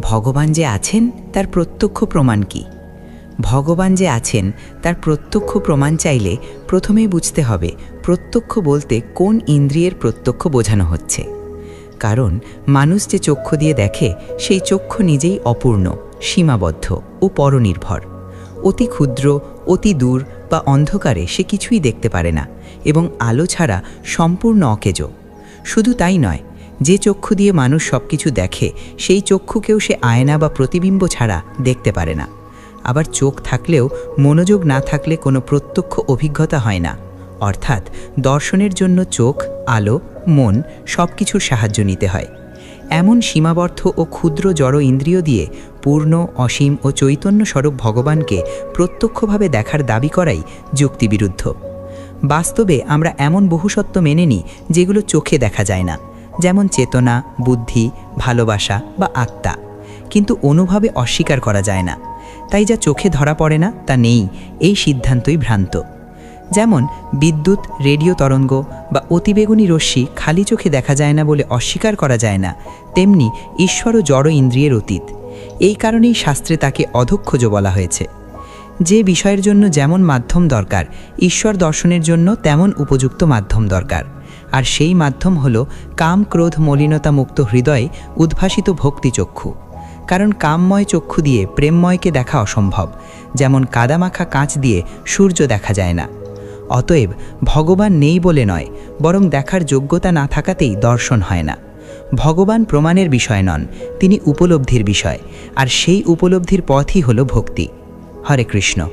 ভগবান যে আছেন, তার প্রত্যক্ষ প্রমাণ কি? ভগবান যে আছেন, তার প্রত্যক্ষ প্রমাণ চাইলে প্রথমেই বুঝতে হবে, প্রত্যক্ষ বলতে কোন ইন্দ্রিয়ের প্রত্যক্ষ বোঝানো হচ্ছে। কারণ মানুষ যে চক্ষু দিয়ে দেখে, সেই চক্ষু নিজেই অপূর্ণ, সীমাবদ্ধ ও পরনির্ভর। অতি ক্ষুদ্র, অতি দূর বা অন্ধকারে সে কিছুই দেখতে পারে না এবং আলো ছাড়া সম্পূর্ণ অকেজো। শুধু তাই নয় যে চক্ষু দিয়ে মানুষ সব কিছু দেখে, সেই চক্ষুকেও সে আয়না বা প্রতিবিম্ব ছাড়া দেখতে পারে না। আবার চোখ থাকলেও মনোযোগ না থাকলে কোনো প্রত্যক্ষ অভিজ্ঞতা হয় না। অর্থাৎ দর্শনের জন্য চোখ, আলো, মন সব কিছুর সাহায্য নিতে হয়। এমন সীমাবদ্ধ ও ক্ষুদ্র জড় ইন্দ্রিয় দিয়ে পূর্ণ, অসীম ও চৈতন্য স্বরূপ ভগবানকে প্রত্যক্ষভাবে দেখার দাবি করাই যুক্তিবিরুদ্ধ। বাস্তবে আমরা এমন বহুসত্ব মেনে নিই যেগুলো চোখে দেখা যায় না। যেমন চেতনা, বুদ্ধি, ভালোবাসা বা আত্মা। কিন্তু অনুভবে অস্বীকার করা যায় না। তাই যা চোখে ধরা পড়ে না, তা নেই, এই সিদ্ধান্তই ভ্রান্ত। যেমন বিদ্যুৎ, রেডিও তরঙ্গ বা অতিবেগুনি রশ্মি খালি চোখে দেখা যায় না বলে অস্বীকার করা যায় না, তেমনি ঈশ্বরও জড় ইন্দ্রিয়ের অতীত। এই কারণেই শাস্ত্রে তাকে অধক্ষজ বলা হয়েছে। যে বিষয়ের জন্য যেমন মাধ্যম দরকার, ঈশ্বর দর্শনের জন্য তেমন উপযুক্ত মাধ্যম দরকার। আর সেই মাধ্যম হল কাম ক্রোধ মলিনতা মুক্ত হৃদয়ে উদ্ভাসিত ভক্তিচক্ষু কারণ কামময় চক্ষু দিয়ে প্রেমময়কে দেখা অসম্ভব, যেমন কাদামাখা কাঁচ দিয়ে সূর্য দেখা যায় না। অতএব ভগবান নেই বলে নয়, বরং দেখার যোগ্যতা না থাকাতেই দর্শন হয় না। ভগবান প্রমাণের বিষয় নন, তিনি উপলব্ধির বিষয়, আর সেই উপলব্ধির পথই হল ভক্তি। হরে কৃষ্ণ।